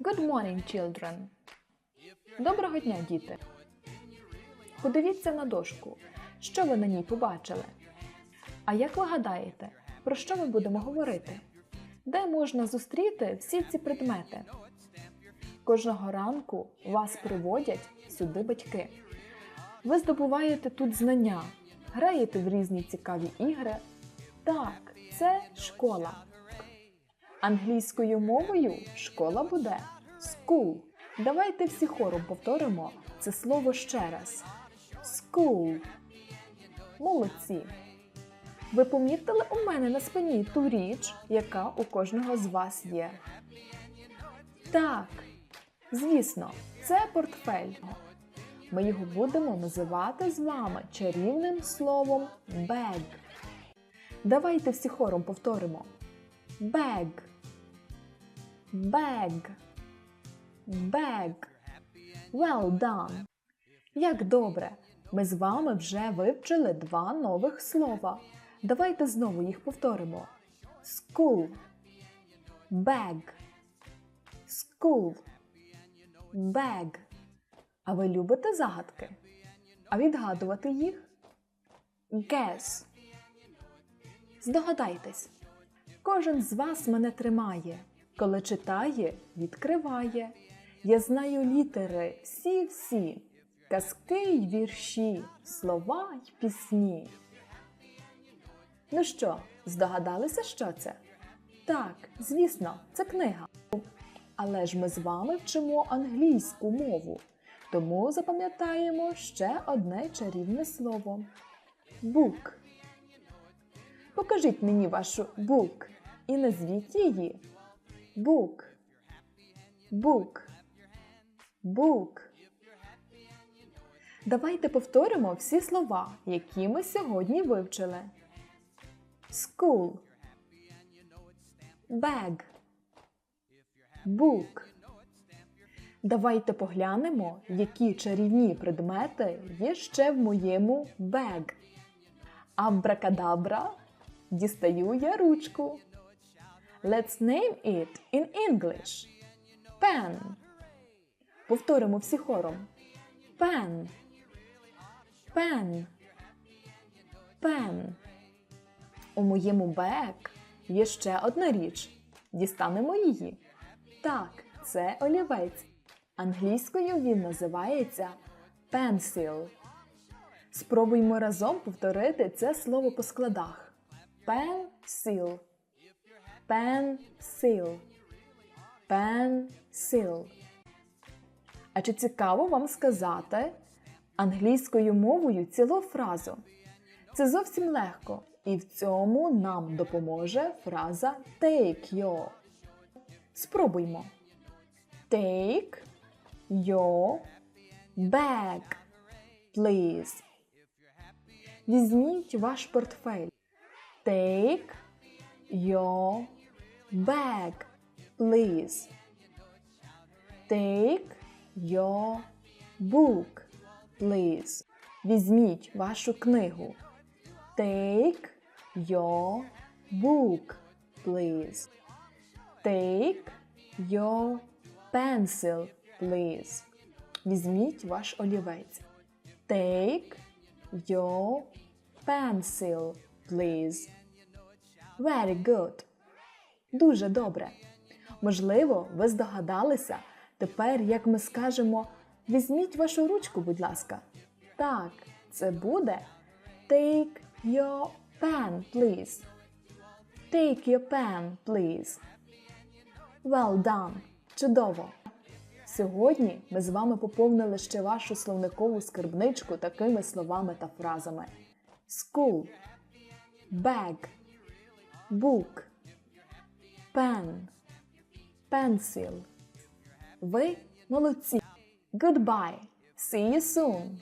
Good morning, children. Доброго дня, діти. Подивіться на дошку. Що ви на ній побачили? А як ви гадаєте, про що ми будемо говорити? Де можна зустріти всі ці предмети? Кожного ранку вас приводять сюди батьки. Ви здобуваєте тут знання, граєте в різні цікаві ігри. Так, це школа. Англійською мовою школа буде school. Давайте всі хором повторимо це слово ще раз. School. Молодці. Ви помітили у мене на спині ту річ, яка у кожного з вас є? Так, звісно, це портфель. Ми його будемо називати з вами чарівним словом bag. Давайте всі хором повторимо. Bag. Bag. Bag. Well done. Як добре! Ми з вами вже вивчили два нових слова. Давайте знову їх повторимо. School. Bag. School. Bag. А ви любите загадки? А відгадувати їх? Guess. Здогадайтесь. Кожен з вас мене тримає. Коли читає, відкриває. Я знаю літери всі-всі, казки й вірші, слова й пісні. Ну що, здогадалися, що це? Так, звісно, це книга. Але ж ми з вами вчимо англійську мову, тому запам'ятаємо ще одне чарівне слово book. Покажіть мені вашу book і назвіть її. Book. Book. Book. Давайте повторимо всі слова, які ми сьогодні вивчили. School. Bag. Book. Давайте поглянемо, які чарівні предмети є ще в моєму бег. Абракадабра. Дістаю я ручку. Let's name it in English. Pen. Повторимо всі хором. Pen. Pen. Pen. У моєму бек є ще одна річ. Дістанемо її. Так, це олівець. Англійською він називається pencil. Спробуймо разом повторити це слово по складах. Pencil. Pencil. Pencil. А чи цікаво вам сказати англійською мовою цілу фразу? Це зовсім легко, і в цьому нам допоможе фраза take your. Спробуймо. Take your bag, please. Візьміть ваш портфель. Take your bag, please. Take your book, please. Візьміть вашу книгу. Take your book, please. Take your pencil, please. Візьміть ваш олівець. Take your pencil, please. Very good. Дуже добре. Можливо, ви здогадалися тепер, як ми скажемо візьміть вашу ручку, будь ласка. Так, це буде Take your pen, please. Take your pen, please. Well done. Чудово. Сьогодні ми з вами поповнили ще вашу словникову скарбничку такими словами та фразами: School, bag, book, pen, pencil. Ви молодці. Goodbye. See you soon.